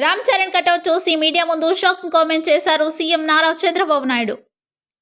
Ram Charan cutout చూసి media ముందు shocking comment చేశారు సీఎం నారా చంద్రబాబు నాయుడు.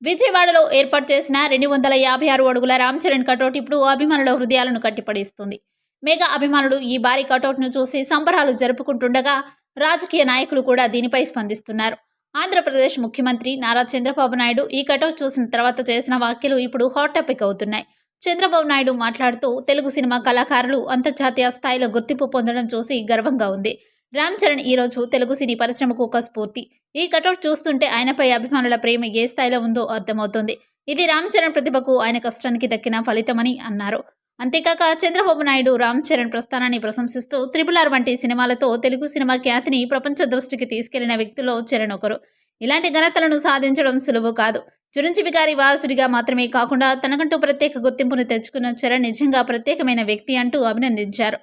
విజయవాడలో ఏర్పాటు చేసిన రెండు వందల యాభై ఆరు అడుగుల రామ్ చరణ్ కటౌట్ ఇప్పుడు అభిమానుల హృదయాలను కట్టిపడేస్తుంది. మెగా అభిమానులు ఈ భారీ కటౌట్ను చూసి సంబరాలు జరుపుకుంటుండగా రాజకీయ నాయకులు కూడా దీనిపై స్పందిస్తున్నారు. ఆంధ్రప్రదేశ్ ముఖ్యమంత్రి నారా చంద్రబాబు నాయుడు ఈ కటౌట్ చూసిన తర్వాత చేసిన వ్యాఖ్యలు ఇప్పుడు హాట్ టాపిక్ అవుతున్నాయి. చంద్రబాబు నాయుడు మాట్లాడుతూ తెలుగు సినిమా కళాకారులు అంతర్జాతీయ స్థాయిలో గుర్తింపు పొందడం చూసి గర్వంగా ఉంది. రామ్ చరణ్ ఈరోజు తెలుగు సినీ పరిశ్రమకు ఒక స్ఫూర్తి. ఈ కటౌట్ చూస్తుంటే ఆయనపై అభిమానుల ప్రేమ ఏ స్థాయిలో ఉందో అర్థమవుతుంది. ఇది రామ్ చరణ్ ప్రతిభకు ఆయన కష్టానికి దక్కిన ఫలితమని అన్నారు. అంతేకాక చంద్రబాబు నాయుడు రామ్ చరణ్ ప్రస్థానాన్ని ప్రశంసిస్తూ త్రిపుల్ ఆర్ వంటి సినిమాలతో తెలుగు సినిమా ఖ్యాతిని ప్రపంచ దృష్టికి తీసుకెళ్ళిన వ్యక్తుల్లో చరణ్ ఒకరు. ఇలాంటి ఘనతలను సాధించడం సులువు కాదు. చిరంజీవి గారి వారసుడిగా మాత్రమే కాకుండా తనకంటూ ప్రత్యేక గుర్తింపును తెచ్చుకున్న చరణ్ నిజంగా ప్రత్యేకమైన వ్యక్తి అంటూ అభినందించారు.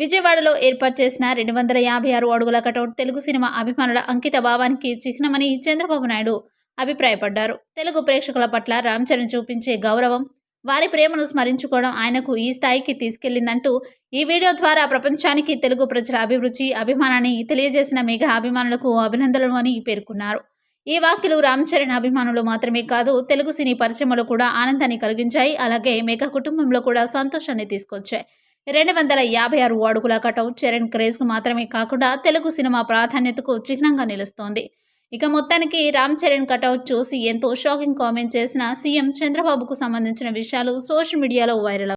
విజయవాడలో ఏర్పాటు చేసిన రెండు వందల యాభై ఆరు అడుగుల కటౌట్ తెలుగు సినిమా అభిమానుల అంకిత భావానికి చిహ్నమని చంద్రబాబు నాయుడు అభిప్రాయపడ్డారు. తెలుగు ప్రేక్షకుల పట్ల రామ్ చరణ్ చూపించే గౌరవం వారి ప్రేమను స్మరించుకోవడం ఆయనకు ఈ స్థాయికి తీసుకెళ్ళిందంటూ ఈ వీడియో ద్వారా ప్రపంచానికి తెలుగు ప్రజల అభిరుచి అభిమానాన్ని తెలియజేసిన మెగా అభిమానులకు అభినందనలు అని పేర్కొన్నారు. ఈ వ్యాఖ్యలు రామ్ చరణ్ అభిమానులు మాత్రమే కాదు తెలుగు సినీ పరిశ్రమలో కూడా ఆనందాన్ని కలిగించాయి. అలాగే మెగా కుటుంబంలో కూడా సంతోషాన్ని తీసుకొచ్చాయి. రెండు వందల యాభై ఆరు అడుగుల కటౌట్ చరణ్ క్రేజ్కు మాత్రమే కాకుండా తెలుగు సినిమా ప్రాధాన్యతకు చిహ్నంగా నిలుస్తోంది. ఇక మొత్తానికి రామ్ చరణ్ కటౌట్ చూసి ఎంతో షాకింగ్ కామెంట్ చేసిన సీఎం చంద్రబాబుకు సంబంధించిన విషయాలు సోషల్ మీడియాలో వైరల్